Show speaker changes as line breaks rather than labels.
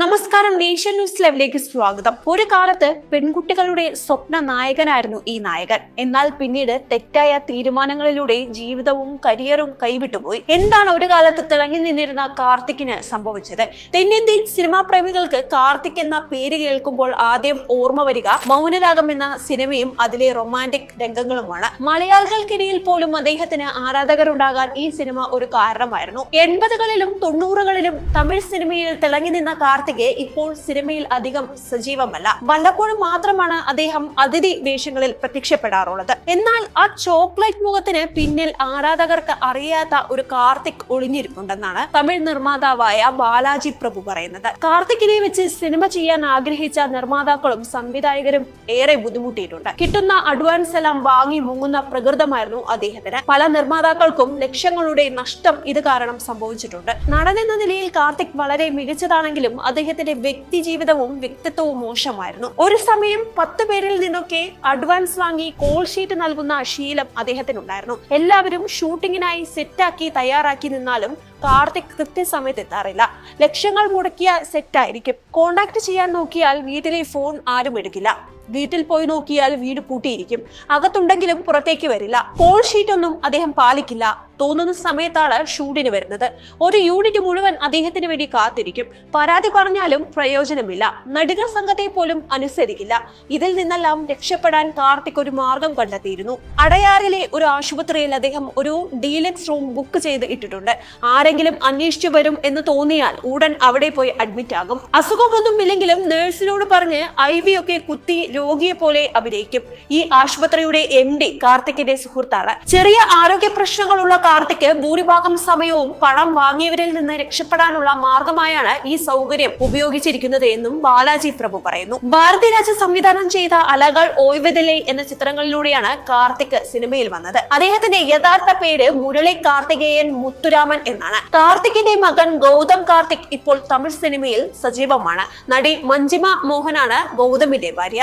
നമസ്കാരം. Nation news ലൈവിലേക്ക് സ്വാഗതം. ഒരു കാലത്ത് പെൺകുട്ടികളുടെ സ്വപ്ന നായകനായിരുന്നു ഈ നായകൻ. എന്നാൽ പിന്നീട് തെറ്റായ തീരുമാനങ്ങളിലൂടെ ജീവിതവും കരിയറും കൈവിട്ടുപോയി എന്താണ് ഒരു കാലത്ത് തിളങ്ങി നിന്നിരുന്ന കാർത്തിക്കിന് സംഭവിച്ചത്? തെന്നിന്ത്യൻ സിനിമാ പ്രേമികൾക്ക് കാർത്തിക് എന്ന പേര് കേൾക്കുമ്പോൾ ആദ്യം ഓർമ്മ വരിക മൗനരാഗം എന്ന സിനിമയും അതിലെ റൊമാന്റിക് രംഗങ്ങളുമാണ്. മലയാളികൾക്കിടയിൽ പോലും അദ്ദേഹത്തിന് ആരാധകർ ആരാധകരുണ്ടാകാൻ ഈ സിനിമ ഒരു കാരണമായിരുന്നു. എൺപതുകളിലും തൊണ്ണൂറുകളിലും തമിഴ് സിനിമയിൽ തിളങ്ങി നിന്ന കാർത്തിക് ഇപ്പോൾ സിനിമയിൽ അധികം സജീവമല്ല. വല്ലപ്പോഴും മാത്രമാണ് അദ്ദേഹം അതിഥി വേഷങ്ങളിൽ പ്രത്യക്ഷപ്പെടാറുള്ളത്. എന്നാൽ ആ ചോക്ലേറ്റ് മുഖത്തിന് പിന്നിൽ ആരാധകർക്ക് അറിയാത്ത ഒരു കാർത്തിക് ഒളിഞ്ഞിരിപ്പുണ്ടെന്നാണ് തമിഴ് നിർമ്മാതാവായ ബാലാജി പ്രഭു പറയുന്നത്. കാർത്തിക്കിനെ വെച്ച് സിനിമ ചെയ്യാൻ ആഗ്രഹിച്ച നിർമ്മാതാക്കളും സംവിധായകരും ഏറെ ബുദ്ധിമുട്ടിയിട്ടുണ്ട്. കിട്ടുന്ന അഡ്വാൻസ് എല്ലാം വാങ്ങി മുങ്ങുന്ന പ്രകൃതമായിരുന്നു അദ്ദേഹത്തിന്. പല നിർമ്മാതാക്കൾക്കും ലക്ഷങ്ങളുടെ നഷ്ടം ഇത് കാരണം സംഭവിച്ചിട്ടുണ്ട്. നടൻ എന്ന നിലയിൽ കാർത്തിക് വളരെ മികച്ചതാണെങ്കിലും അദ്ദേഹത്തിന്റെ വ്യക്തി ജീവിതവും വ്യക്തിത്വവും മോശമായിരുന്നു. ഒരു സമയം പത്ത് പേരിൽ നിന്നൊക്കെ അഡ്വാൻസ് വാങ്ങി കോൾ ഷീറ്റ് നൽകുന്ന ശീലം അദ്ദേഹത്തിനുണ്ടായിരുന്നു. എല്ലാവരും ഷൂട്ടിങ്ങിനായി സെറ്റാക്കി തയ്യാറാക്കി നിന്നാലും കാർത്തിക് കൃത്യസമയത്ത് എത്താറില്ല. ലക്ഷങ്ങൾ മുടക്കിയ സെറ്റായിരിക്കും കോണ്ടാക്ട് ചെയ്യാൻ നോക്കിയാൽ വീട്ടിലെ ഫോൺ ആരും എടുക്കില്ല. വീട്ടിൽ പോയി നോക്കിയാൽ വീട് പൂട്ടിയിരിക്കും. അകത്തുണ്ടെങ്കിലും പുറത്തേക്ക് വരില്ല. കോൾ ഷീറ്റ് ഒന്നും അദ്ദേഹം പാലിക്കില്ല. തോന്നുന്ന സമയത്താണ് ഷൂട്ടിന് വരുന്നത്. ഒരു യൂണിറ്റ് മുഴുവൻ അദ്ദേഹത്തിന് വേണ്ടി കാത്തിരിക്കും. പരാതി പറഞ്ഞാലും പ്രയോജനമില്ല. നടികർ സംഘത്തെ പോലും അനുസരിക്കില്ല. ഇതിൽ നിന്നെല്ലാം രക്ഷപ്പെടാൻ കാർത്തിക് ഒരു മാർഗം കണ്ടെത്തിയിരുന്നു. അടയാറിലെ ഒരു ആശുപത്രിയിൽ അദ്ദേഹം ഒരു ഡീലക്സ് റൂം ബുക്ക് ചെയ്ത് ഇട്ടിട്ടുണ്ട്. ആരെങ്കിലും അന്വേഷിച്ചു വരും എന്ന് തോന്നിയാൽ ഉടൻ അവിടെ പോയി അഡ്മിറ്റ് ആകും. അസുഖമൊന്നും ഇല്ലെങ്കിലും നേഴ്സിനോട് പറഞ്ഞ് ഐ വി ഒക്കെ കുത്തി രോഗിയെ പോലെ അഭിനയിക്കും. ഈ ആശുപത്രിയുടെ എം ഡി കാർത്തിക്കിന്റെ സുഹൃത്താണ്. ചെറിയ ആരോഗ്യ പ്രശ്നങ്ങളുള്ള കാർത്തിക് ഭൂരിഭാഗം സമയവും പണം വാങ്ങിയവരിൽ നിന്ന് രക്ഷപ്പെടാനുള്ള മാർഗമായാണ് ഈ സൗകര്യം ഉപയോഗിച്ചിരിക്കുന്നത് എന്നും ബാലാജി പ്രഭു പറയുന്നു. ഭാരതി രാജ സംവിധാനം ചെയ്ത അലകൾ ഓയ്വതിലെ എന്ന ചിത്രങ്ങളിലൂടെയാണ് കാർത്തിക് സിനിമയിൽ വന്നത്. അദ്ദേഹത്തിന്റെ യഥാർത്ഥ പേര് മുരളി കാർത്തികേയൻ മുത്തുരാമൻ എന്നാണ്. കാർത്തിക്കിന്റെ മകൻ ഗൗതം കാർത്തിക് ഇപ്പോൾ തമിഴ് സിനിമയിൽ സജീവമാണ്. നടി മഞ്ജിമ മോഹനാണ് ഗൗതമിന്റെ ഭാര്യ.